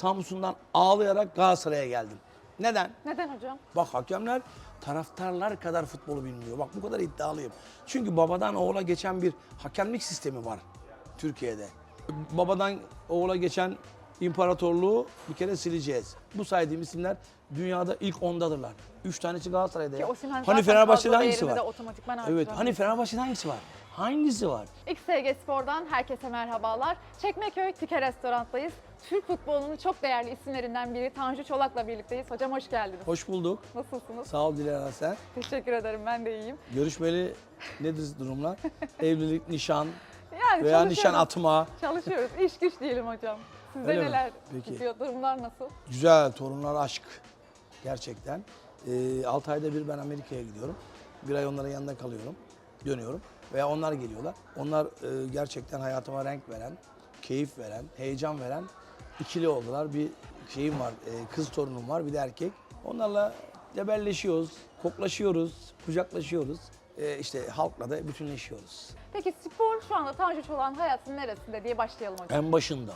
Samsun'dan ağlayarak Galatasaray'a geldim. Neden? Neden hocam? Bak hakemler taraftarlar kadar futbolu bilmiyor. Bak bu kadar iddialıyım. Çünkü babadan oğula geçen bir hakemlik sistemi var Türkiye'de. Babadan oğula geçen imparatorluğu bir kere sileceğiz. Bu saydığım isimler dünyada ilk ondadırlar. Üç tanesi Galatasaray'da ya. Hani Fenerbahçe'de hangisi var? Evet. Hani Fenerbahçe'de hangisi var? Hangisi var? XSG Spor'dan herkese merhabalar. Çekmeköy Tike Restorant'tayız. Türk futbolunun çok değerli isimlerinden biri Tanju Çolak'la birlikteyiz. Hocam hoş geldiniz. Hoş bulduk. Nasılsınız? Sağ ol Dilara sen. Teşekkür ederim ben de iyiyim. Görüşmeli nedir durumlar? Evlilik, nişan Yani veya çalışıyoruz. nişan atma. Çalışıyoruz. İş güç diyelim hocam. Sizde Öyle mi? neler Peki. gidiyor? Durumlar nasıl? Güzel torunlar aşk. Gerçekten. Ee, 6 ayda bir ben Amerika'ya gidiyorum. Bir ay onların yanında kalıyorum. Dönüyorum. Veya onlar geliyorlar. Onlar e, gerçekten hayatıma renk veren, keyif veren, heyecan veren ikili oldular. Bir şeyim var, e, kız torunum var, bir de erkek. Onlarla debelleşiyoruz, koklaşıyoruz, kucaklaşıyoruz. E, işte halkla da bütünleşiyoruz. Peki spor şu anda Tanju Çolak'ın hayatının neresinde diye başlayalım hocam. En başında.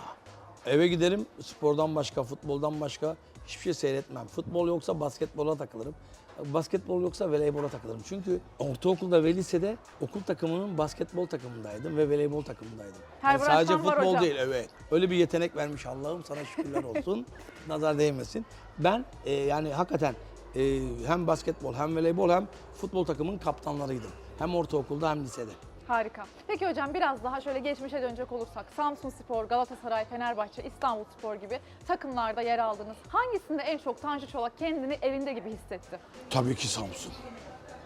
Eve giderim spordan başka, futboldan başka hiçbir şey seyretmem. Futbol yoksa basketbola takılırım. Basketbol yoksa voleybola takılırım. Çünkü ortaokulda ve lisede okul takımının basketbol takımındaydım ve voleybol takımındaydım. Her branştan sadece futbol hocam. değil evet. Öyle bir yetenek vermiş Allah'ım sana şükürler olsun. Nazar değmesin. Ben e, yani hakikaten e, hem basketbol hem voleybol hem futbol takımının kaptanlarıydım. Hem ortaokulda hem lisede. Harika. Peki hocam biraz daha şöyle geçmişe dönecek olursak Samsun Spor, Galatasaray, Fenerbahçe, İstanbul Spor gibi takımlarda yer aldınız. Hangisinde en çok Tanju Çolak kendini evinde gibi hissetti? Tabii ki Samsun.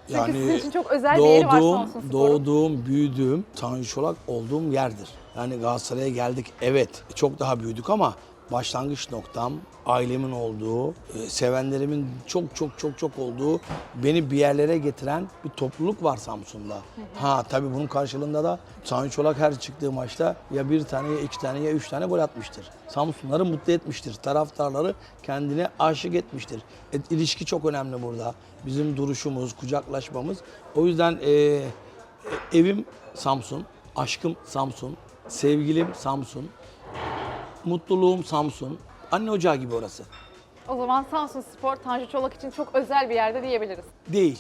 Çünkü sizin için çok özel bir yeri var doğduğum, Samsun Spor'un. Doğduğum, büyüdüğüm, Tanju Çolak olduğum yerdir. Yani Galatasaray'a geldik evet çok daha büyüdük ama başlangıç noktam ailemin olduğu, e, sevenlerimin çok çok çok çok olduğu, beni bir yerlere getiren bir topluluk var Samsun'da. Ha tabii bunun karşılığında da Tanju Çolak her çıktığı maçta ya bir tane ya iki tane ya üç tane gol atmıştır. Samsunları mutlu etmiştir. Taraftarları kendine aşık etmiştir. E, ilişki çok önemli burada. Bizim duruşumuz, kucaklaşmamız. O yüzden e, e, evim Samsun, aşkım Samsun, sevgilim Samsun, mutluluğum Samsun. Anne ocağı gibi orası. O zaman Samsun Spor Tanju Çolak için çok özel bir yerde diyebiliriz. Değil.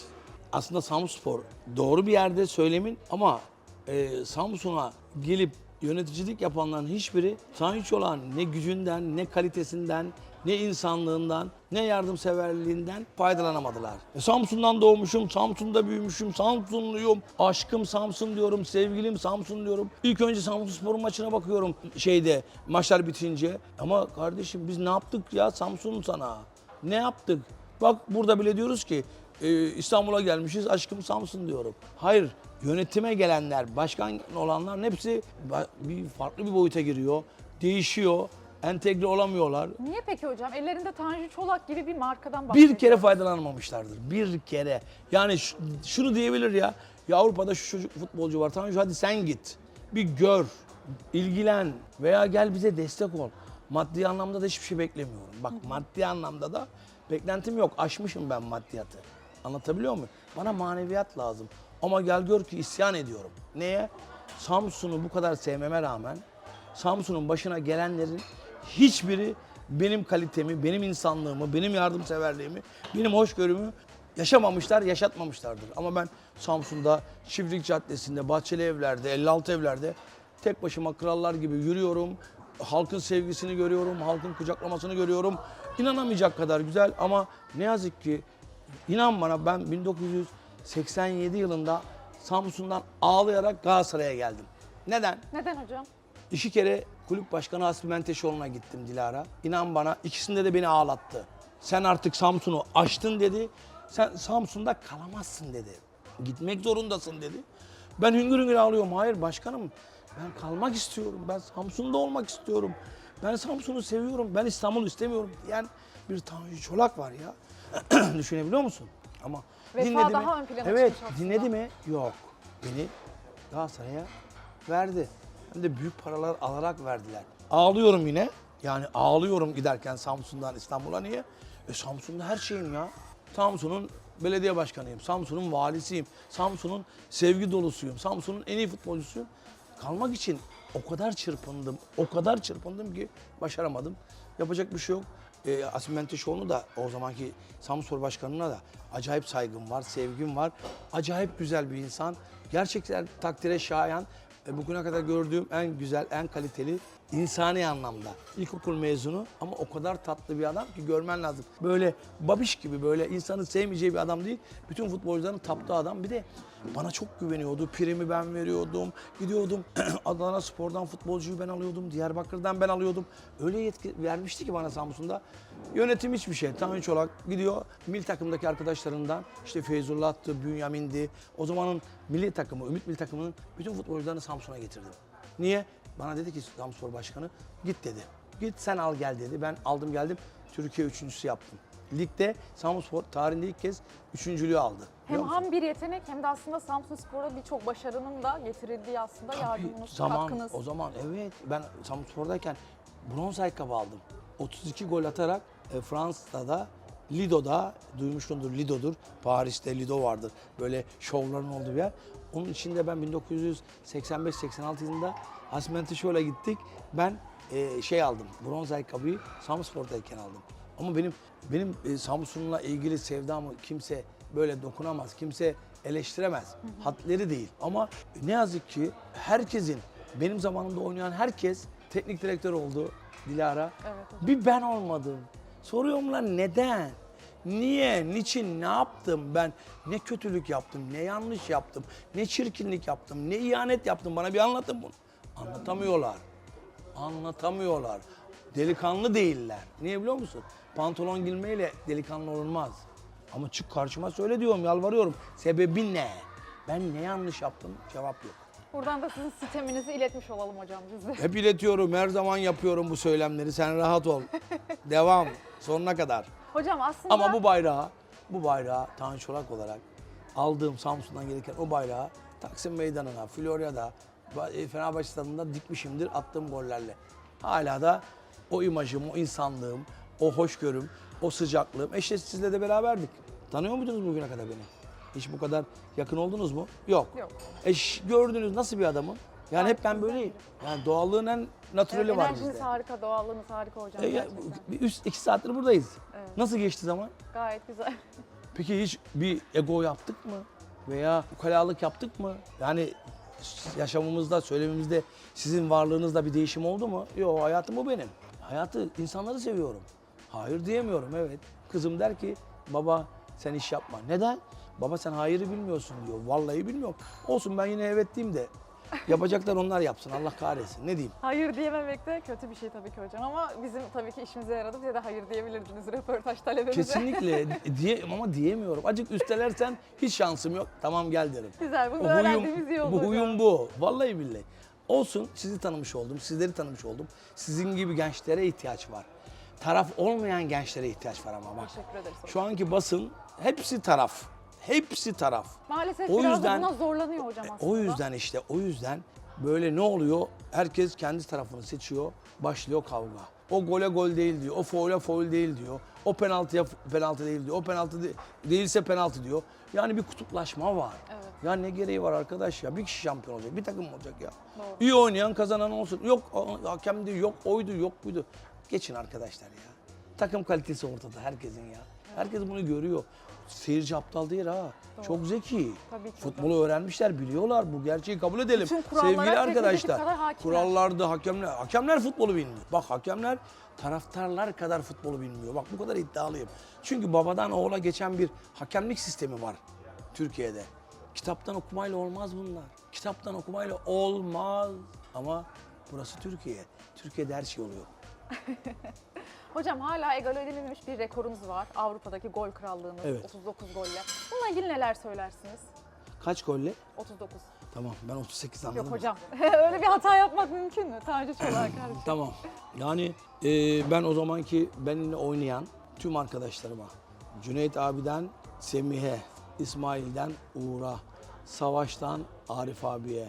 Aslında Samsunspor doğru bir yerde söylemin ama e, Samsun'a gelip yöneticilik yapanların hiçbiri Tanju Çolak'ın ne gücünden, ne kalitesinden, ne insanlığından, ne yardımseverliğinden faydalanamadılar. E, Samsun'dan doğmuşum, Samsun'da büyümüşüm, Samsunluyum, aşkım Samsun diyorum, sevgilim Samsun diyorum. İlk önce Samsunspor'un maçına bakıyorum şeyde maçlar bitince. Ama kardeşim biz ne yaptık ya Samsun sana? Ne yaptık? Bak burada bile diyoruz ki e, İstanbul'a gelmişiz aşkım Samsun diyorum. Hayır yönetime gelenler, başkan olanların hepsi bir farklı bir boyuta giriyor. Değişiyor. Entegre olamıyorlar. Niye peki hocam? Ellerinde Tanju Çolak gibi bir markadan bahsediyoruz. Bir kere faydalanmamışlardır. Bir kere. Yani ş- şunu diyebilir ya. Ya Avrupa'da şu çocuk futbolcu var. Tanju hadi sen git. Bir gör. ilgilen veya gel bize destek ol. Maddi anlamda da hiçbir şey beklemiyorum. Bak maddi anlamda da beklentim yok. Aşmışım ben maddiyatı. Anlatabiliyor muyum? Bana maneviyat lazım. Ama gel gör ki isyan ediyorum. Neye? Samsun'u bu kadar sevmeme rağmen Samsun'un başına gelenlerin hiçbiri benim kalitemi, benim insanlığımı, benim yardımseverliğimi, benim hoşgörümü yaşamamışlar, yaşatmamışlardır. Ama ben Samsun'da Çiftlik Caddesi'nde, Bahçeli Evler'de, 56 evlerde tek başıma krallar gibi yürüyorum. Halkın sevgisini görüyorum, halkın kucaklamasını görüyorum. İnanamayacak kadar güzel ama ne yazık ki inan bana ben 1987 yılında Samsun'dan ağlayarak Galatasaray'a geldim. Neden? Neden hocam? İki kere kulüp başkanı Hasbi Menteşoğlu'na gittim Dilara. İnan bana ikisinde de beni ağlattı. Sen artık Samsun'u aştın dedi. Sen Samsun'da kalamazsın dedi. Gitmek zorundasın dedi. Ben hüngür hüngür ağlıyorum. Hayır başkanım ben kalmak istiyorum. Ben Samsun'da olmak istiyorum. Ben Samsun'u seviyorum. Ben İstanbul'u istemiyorum diyen bir Tanju Çolak var ya. Düşünebiliyor musun? Ama Vefa dinledi daha mi? ön plana Evet dinledi mi? Yok. Beni Galatasaray'a verdi. De büyük paralar alarak verdiler. Ağlıyorum yine. Yani ağlıyorum giderken Samsun'dan İstanbul'a niye? E Samsun'da her şeyim ya. Samsun'un belediye başkanıyım. Samsun'un valisiyim. Samsun'un sevgi dolusuyum. Samsun'un en iyi futbolcusuyum. Kalmak için o kadar çırpındım, o kadar çırpındım ki başaramadım. Yapacak bir şey yok. E, Asim Menteşoğlu da o zamanki Samspor Başkanı'na da acayip saygım var, sevgim var. Acayip güzel bir insan. Gerçekten takdire şayan. E, bugüne kadar gördüğüm en güzel, en kaliteli insani anlamda. İlkokul mezunu ama o kadar tatlı bir adam ki görmen lazım. Böyle babiş gibi böyle insanın sevmeyeceği bir adam değil. Bütün futbolcuların taptığı adam. Bir de bana çok güveniyordu. Primi ben veriyordum. Gidiyordum Adana Spor'dan futbolcuyu ben alıyordum. Diyarbakır'dan ben alıyordum. Öyle yetki vermişti ki bana Samsun'da. Yönetim hiçbir şey. Tanju Çolak gidiyor mil takımdaki arkadaşlarından işte Feyzullah'tı, Bünyamin'di. O zamanın milli takımı, Ümit milli takımının bütün futbolcularını Samsun'a getirdim. Niye? Bana dedi ki Samspor Başkanı git dedi. Git sen al gel dedi. Ben aldım geldim. Türkiye üçüncüsü yaptım. Ligde Samspor tarihinde ilk kez üçüncülüğü aldı. Hem Biliyor musun? ham bir yetenek hem de aslında Samsun Spor'a birçok başarının da getirildiği aslında Tabii, yardımınız, zaman, katkınız. O zaman evet ben Samspor'dayken bronz ayakkabı aldım. 32 gol atarak e, Fransa'da Lido'da duymuşsundur Lido'dur. Paris'te Lido vardır. Böyle şovların olduğu bir yer. Onun içinde ben 1985-86 yılında Asmenti Show'la gittik. Ben e, şey aldım. Bronz ayakkabıyı Samspor'dayken aldım. Ama benim benim e, Samsun'la ilgili sevdamı kimse böyle dokunamaz. Kimse eleştiremez. Hatları değil. Ama ne yazık ki herkesin benim zamanımda oynayan herkes teknik direktör oldu Dilara. Evet hocam. Bir ben olmadım. Soruyorum lan neden? Niye? Niçin? Ne yaptım ben? Ne kötülük yaptım? Ne yanlış yaptım? Ne çirkinlik yaptım? Ne ihanet yaptım? Bana bir anlatın bunu. Anlatamıyorlar. Anlatamıyorlar. Delikanlı değiller. Niye biliyor musun? Pantolon giymeyle delikanlı olunmaz. Ama çık karşıma söyle diyorum, yalvarıyorum. Sebebi ne? Ben ne yanlış yaptım? Cevap yok. Buradan da sizin sisteminizi iletmiş olalım hocam biz de. Hep iletiyorum, her zaman yapıyorum bu söylemleri. Sen rahat ol. Devam, sonuna kadar. Hocam aslında Ama bu bayrağı, bu bayrağı Tanju Çolak olarak aldığım Samsun'dan gelirken o bayrağı Taksim Meydanı'na, Florya'da, Fenerbahçe stadında dikmişimdir attığım gollerle. Hala da o imajım, o insanlığım, o hoşgörüm, o sıcaklığım. E işte sizle de beraberdik. Tanıyor muydunuz bugüne kadar beni? Hiç bu kadar yakın oldunuz mu? Yok. Yok. E ş- gördünüz nasıl bir adamım? Yani hep ben böyleyim. Yani doğallığın en natüreli evet, var enerjiniz bizde. harika, doğallığınız harika hocam E, ya, bir üst iki saattir buradayız. Evet. Nasıl geçti zaman? Gayet güzel. Peki hiç bir ego yaptık mı? Veya ukalalık yaptık mı? Yani yaşamımızda, söylemimizde sizin varlığınızda bir değişim oldu mu? Yok hayatım bu benim. Hayatı, insanları seviyorum. Hayır diyemiyorum evet. Kızım der ki baba sen iş yapma. Neden? Baba sen hayırı bilmiyorsun diyor. Vallahi bilmiyorum. Olsun ben yine evet diyeyim de yapacaklar onlar yapsın Allah kahretsin. Ne diyeyim? Hayır diyememek de kötü bir şey tabii ki hocam ama bizim tabii ki işimize yaradı. Bize de hayır diyebilirdiniz röportaj talebimize. Kesinlikle diye ama diyemiyorum. Acık üstelersen hiç şansım yok. Tamam gel derim. Güzel, bunu öğrendiğimiz iyi oldu bu hocam. huyum bu. Vallahi billahi. Olsun sizi tanımış oldum, sizleri tanımış oldum. Sizin gibi gençlere ihtiyaç var. Taraf olmayan gençlere ihtiyaç var ama bak. Teşekkür ederiz. Şu anki basın hepsi taraf. Hepsi taraf. Maalesef O biraz yüzden- da buna zorlanıyor hocam aslında. O yüzden işte o yüzden böyle ne oluyor? Herkes kendi tarafını seçiyor. Başlıyor kavga. O gole gol değil diyor. O faule faul değil diyor. O penaltıya penaltı değil diyor. O penaltı de- değilse penaltı diyor. Yani bir kutuplaşma var. Evet. Ya ne gereği var arkadaş ya? Bir kişi şampiyon olacak. Bir takım olacak ya. Doğru. İyi oynayan kazanan olsun. Yok o- hakemdi, yok oydu, yok buydu. Geçin arkadaşlar ya. Takım kalitesi ortada herkesin ya. Herkes bunu görüyor. Seyirci aptal değil ha. Çok zeki. Tabii ki Futbolu öğrenmişler, biliyorlar. Bu gerçeği kabul edelim. Sevgili arkadaşlar. hakimler. Kurallarda hakemler, hakemler futbolu bilmiyor. Bak hakemler taraftarlar kadar futbolu bilmiyor. Bak bu kadar iddialıyım. Çünkü babadan oğula geçen bir hakemlik sistemi var Türkiye'de. Kitaptan okumayla olmaz bunlar. Kitaptan okumayla olmaz. Ama burası Türkiye. Türkiye'de her şey oluyor. Hocam hala egale edilmemiş bir rekorunuz var. Avrupa'daki gol krallığınız Evet. 39 golle. Bununla ilgili neler söylersiniz? Kaç golle? 39. Tamam ben 38 anladım. Yok hocam. Öyle bir hata yapmak mümkün mü? Tanju Çolak kardeşim. Tamam. Yani e, ben o zamanki benimle oynayan tüm arkadaşlarıma, Cüneyt abiden Semih'e, İsmail'den Uğur'a, Savaş'tan Arif abiye,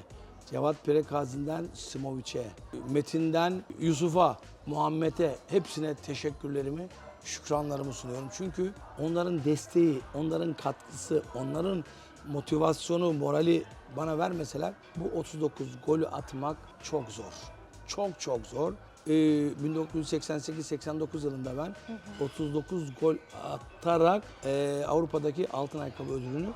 Cevat Perekazi'nden Simoviç'e, Metin'den Yusuf'a, Muhammed'e hepsine teşekkürlerimi, şükranlarımı sunuyorum. Çünkü onların desteği, onların katkısı, onların motivasyonu, morali bana vermeseler bu 39 golü atmak çok zor. Çok çok zor. Ee, 1988-89 yılında ben 39 gol atarak e, Avrupa'daki altın ayakkabı ödülünü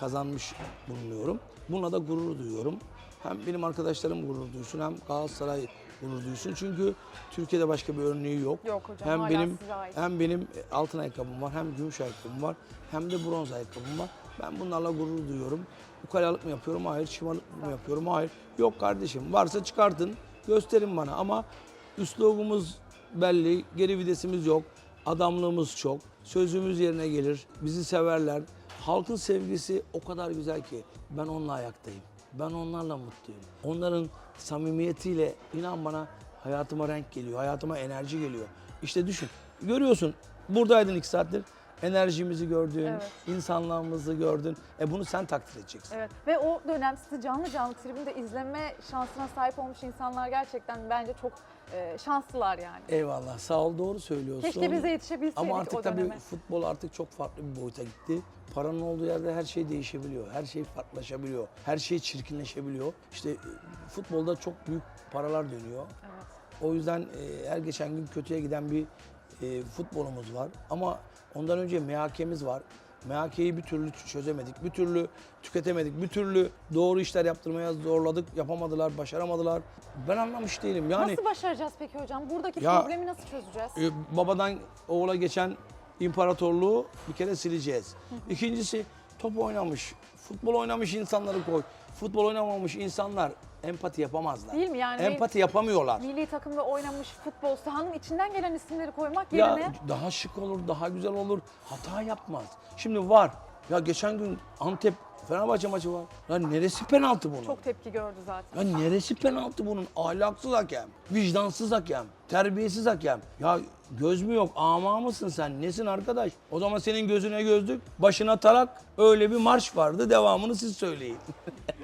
kazanmış bulunuyorum. Bununla da gurur duyuyorum. Hem benim arkadaşlarım gurur duysun hem Galatasaray gurur duysun. Çünkü Türkiye'de başka bir örneği yok. Yok hocam, Hem hala benim size ait. hem benim altın ayakkabım var, hem gümüş ayakkabım var, hem de bronz ayakkabım var. Ben bunlarla gurur duyuyorum. Ukalalık mı yapıyorum? Hayır. Şımarıklık mı yapıyorum? Hayır. Yok kardeşim. Varsa çıkartın, gösterin bana ama üslubumuz belli, geri vitesimiz yok. Adamlığımız çok. Sözümüz yerine gelir. Bizi severler. Halkın sevgisi o kadar güzel ki ben onunla ayaktayım. Ben onlarla mutluyum. Onların samimiyetiyle inan bana hayatıma renk geliyor, hayatıma enerji geliyor. İşte düşün. Görüyorsun. Buradaydın iki saattir. Enerjimizi gördün, Evet. insanlığımızı gördün. E bunu sen takdir edeceksin. Evet ve o dönem sizi canlı canlı tribünde izleme şansına sahip olmuş insanlar gerçekten bence çok e, şanslılar yani. Eyvallah. Sağ ol. Doğru söylüyorsun. Keşke biz de yetişebilseydik Ama o artık döneme. tabii futbol artık çok farklı bir boyuta gitti. Paranın olduğu yerde her şey değişebiliyor. Her şey farklılaşabiliyor. Her şey çirkinleşebiliyor. İşte e, futbolda çok büyük paralar dönüyor. Evet. O yüzden e, her geçen gün kötüye giden bir e, futbolumuz var. Ama ondan önce MHK'miz var. MHK'yi bir türlü çözemedik, bir türlü tüketemedik, bir türlü doğru işler yaptırmaya zorladık, yapamadılar, başaramadılar. Ben anlamış değilim. Yani nasıl başaracağız peki hocam? Buradaki Ya- problemi nasıl çözeceğiz? e, babadan oğula geçen imparatorluğu bir kere sileceğiz. İkincisi top oynamış, futbol oynamış insanları koy. Futbol oynamamış insanlar empati yapamazlar. Değil mi? Yani Empati yapamıyorlar. milli takımda oynamış futbol sahanın içinden gelen isimleri koymak Ya yerine daha şık olur, daha güzel olur. Hata yapmaz. Şimdi var. Ya geçen gün Antep Fenerbahçe maçı var. Ya neresi penaltı bunun? çok tepki gördü zaten. Ya neresi penaltı bunun? Ahlaksız hakem, vicdansız hakem, terbiyesiz hakem. Ya göz mü yok, ama mısın sen? Nesin arkadaş? O zaman senin gözüne gözlük, başına tarak öyle bir marş vardı. Devamını siz söyleyin.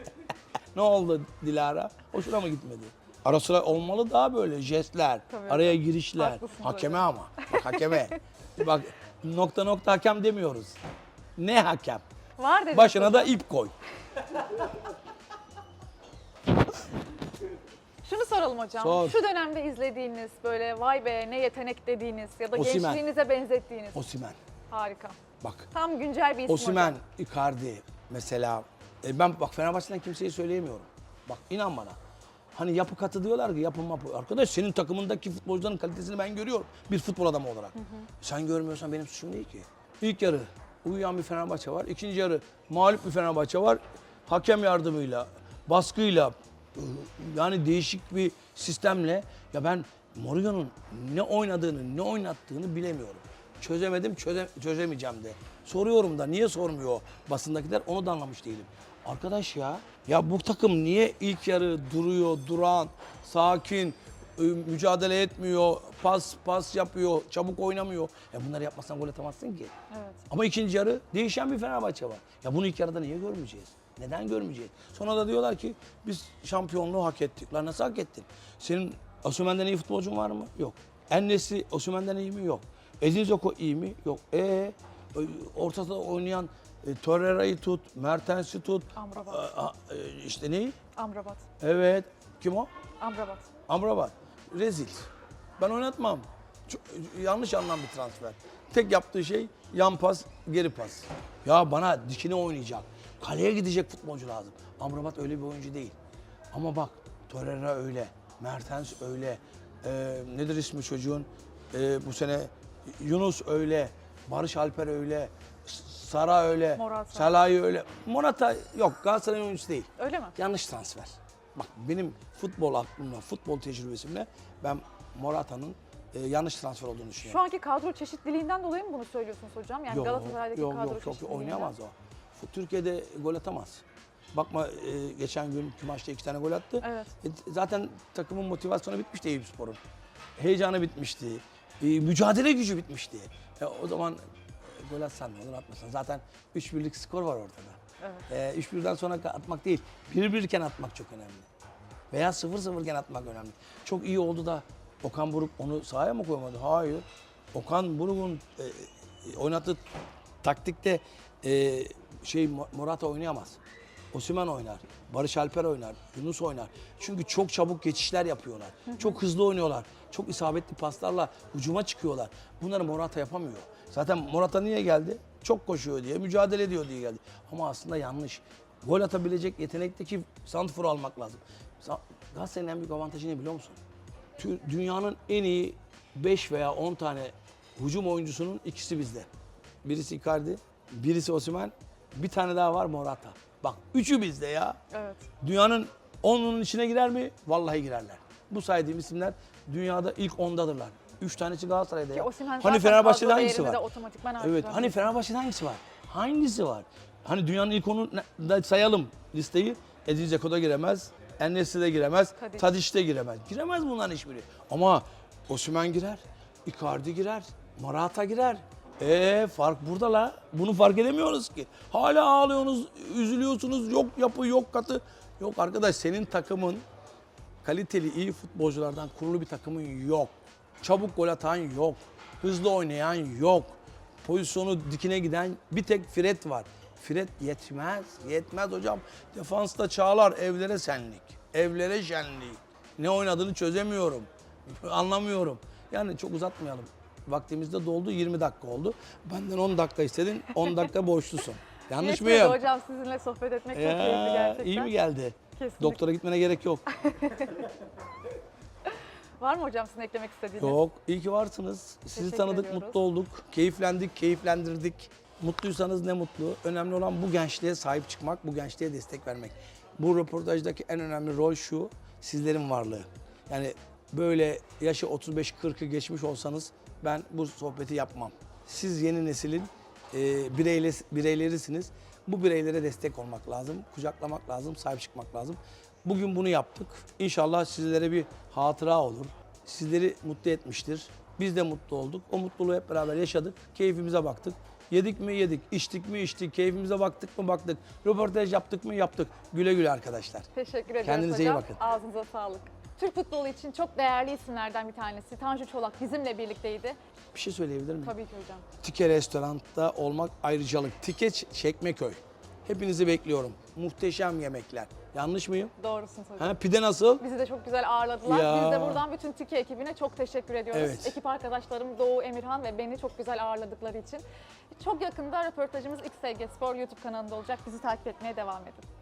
ne oldu Dilara? Hoşuna mı gitmedi? Ara sıra olmalı daha böyle jestler, Tabii. araya girişler. Haklısınız Hakeme ama. Bak hakeme. Bak nokta nokta hakem demiyoruz. Ne hakem? Var dedik. Başına da ip koy. Şunu soralım hocam. Sor. Şu dönemde izlediğiniz böyle vay be ne yetenek dediğiniz ya da Osimhen. gençliğinize benzettiğiniz. Osimen. Harika. Bak. Tam güncel bir isim Osimhen, hocam. Icardi mesela. E ben bak Fenerbahçe'den kimseyi söyleyemiyorum. Bak inan bana. Hani yapı katı diyorlar ki yapı mapı. Arkadaş senin takımındaki futbolcuların kalitesini ben görüyorum. Bir futbol adamı olarak. Sen görmüyorsan benim suçum değil ki. İlk yarı uyuyan bir Fenerbahçe var. İkinci yarı mağlup bir Fenerbahçe var. Hakem yardımıyla, baskıyla, yani değişik bir sistemle ya ben Mourinho'nun ne oynadığını, ne oynattığını bilemiyorum. Çözemedim, çöze, çözemeyeceğim de. Soruyorum da niye sormuyor basındakiler onu da anlamış değilim. Arkadaş ya, ya bu takım niye ilk yarı duruyor, duran, sakin, mücadele etmiyor, pas pas yapıyor, çabuk oynamıyor. Ya bunları yapmazsan gol atamazsın ki. Evet. Ama ikinci yarı değişen bir Fenerbahçe var. Ya bunu ilk yarıda niye görmeyeceğiz? Neden görmeyeceğiz? Sonra da diyorlar ki biz şampiyonluğu hak ettik. Lan nasıl hak ettin? Senin Osimhen'den iyi futbolcun var mı? Yok. Ennesi Osimhen'den iyi mi? Yok. Edin Dzeko iyi mi? Yok. E ortada oynayan e, Torreira'yı tut, Mertens'i tut. Amrabat. A- a- e, işte neyi? Amrabat. Evet. Kim o? Amrabat. Amrabat. Rezil. Ben oynatmam. Çok, yanlış anlam bir transfer. Tek yaptığı şey yan pas, geri pas. Ya bana dikine oynayacak. Kaleye gidecek futbolcu lazım. Amrabat öyle bir oyuncu değil. Ama bak Torreira öyle. Mertens öyle. Ee, nedir ismi çocuğun? Ee, bu sene Yunus öyle. Barış Alper öyle. Sara öyle. Morata. Salah'ı öyle. Morata yok Galatasaray oyuncusu değil. Öyle mi? Yanlış transfer. Bak benim futbol aklımla, futbol tecrübesimle ben Morata'nın e, yanlış transfer olduğunu Şu düşünüyorum. anki kadro çeşitliliğinden dolayı mı bunu söylüyorsunuz hocam? Yani Galatasaray'daki yok, kadro yok, yok, çeşitliliğinden. oynayamaz o. Türkiye'de gol atamaz. Bakma e, geçen gün maçta iki tane gol attı. Evet. E, zaten takımın motivasyonu bitmişti Eyüpspor'un. Heyecanı bitmişti. E, mücadele gücü bitmişti. E, o zaman e, gol atsan ne olur atmasan. Zaten 3 birlik skor var ortada. Evet. E, 3-1'den sonra atmak değil, 1-1 iken atmak çok önemli. Veya 0-0 iken atmak önemli. Çok iyi oldu da Okan Buruk onu sahaya mı koymadı? Hayır. Okan Buruk'un e, e, oynattığı taktikte e, şey Mo- Morata oynayamaz. Osimhen oynar, Barış Alper oynar, Yunus oynar. Çünkü çok çabuk geçişler yapıyorlar. Çok hızlı oynuyorlar. Çok isabetli paslarla hücuma çıkıyorlar. Bunları Morata yapamıyor. Zaten Morata niye geldi? Çok koşuyor diye, mücadele ediyor diye geldi. Ama aslında yanlış. Gol atabilecek yetenekteki santrforu almak lazım. Sa- Galatasaray'ın en büyük avantajı ne biliyor musun? Dünyanın en iyi 5 veya 10 tane hücum oyuncusunun ikisi bizde. Birisi Icardi, birisi Osimhen, bir tane daha var Morata. Bak üçü bizde ya. Evet. Dünyanın 10'unun içine girer mi? Vallahi girerler. Bu saydığım isimler dünyada ilk 10'dadırlar. 3 tanesi Galatasaray'da ya. Hani zaten Fenerbahçe'de hangisi var? Evet. Hani Fenerbahçe'de hangisi var? Hangisi var? Hani dünyanın ilk 10'unu sayalım listeyi. Edin Dzeko da giremez. Enes'i de giremez. Tadic. Tadic de giremez. Giremez bunların hiçbiri. Ama Osimhen girer. Icardi girer. Morata girer. Ee fark burada la. Bunu fark edemiyoruz ki. Hala ağlıyorsunuz, üzülüyorsunuz. Yok yapı, yok katı. Yok arkadaş senin takımın kaliteli iyi futbolculardan kurulu bir takımın yok. Çabuk gol atan yok. Hızlı oynayan yok. Pozisyonu dikine giden bir tek Fred var. Fred yetmez. Yetmez hocam. Defansta Çağlar evlere senlik. Evlere şenlik. Ne oynadığını çözemiyorum. Anlamıyorum. Yani çok uzatmayalım. Vaktimiz de doldu. 20 dakika oldu. Benden 10 dakika istedin. 10 dakika boşlusun. Yanlış Yetmedi mıyım? hocam sizinle sohbet etmek çok keyifli gerçekten. iyi mi geldi? Kesinlikle. Doktora gitmene gerek yok. Var mı hocam sizin eklemek istediğiniz? Yok, iyi ki varsınız. Sizi Teşekkür tanıdık, ediyoruz. mutlu olduk. Keyiflendik, keyiflendirdik. Mutluysanız ne mutlu. Önemli olan bu gençliğe sahip çıkmak, bu gençliğe destek vermek. Bu röportajdaki en önemli rol şu, sizlerin varlığı. Yani böyle yaşı 35-40'ı geçmiş olsanız ben bu sohbeti yapmam. Siz yeni neslin e, bireyle, bireylerisiniz. Bu bireylere destek olmak lazım, kucaklamak lazım, sahip çıkmak lazım. Bugün bunu yaptık. İnşallah sizlere bir hatıra olur. Sizleri mutlu etmiştir. Biz de mutlu olduk. O mutluluğu hep beraber yaşadık. Keyfimize baktık. Yedik mi yedik, içtik mi içtik, keyfimize baktık mı baktık, röportaj yaptık mı yaptık. Güle güle arkadaşlar. Teşekkür ediyoruz Kendinize iyi hocam. bakın. Ağzınıza sağlık. Türk futbolu için çok değerli isimlerden bir tanesi. Tanju Çolak bizimle birlikteydi. Bir şey söyleyebilir miyim? Tabii ki hocam. Tike restoranda olmak ayrıcalık. Tike Çekmeköy. Hepinizi bekliyorum. Muhteşem yemekler. Yanlış mıyım? Doğrusunuz hocam. Ha, pide nasıl? Bizi de çok güzel ağırladılar. Ya. Biz de buradan bütün Tiki ekibine çok teşekkür ediyoruz. Evet. Ekip arkadaşlarım Doğu, Emirhan ve beni çok güzel ağırladıkları için. Çok yakında röportajımız XSG Spor YouTube kanalında olacak. Bizi takip etmeye devam edin.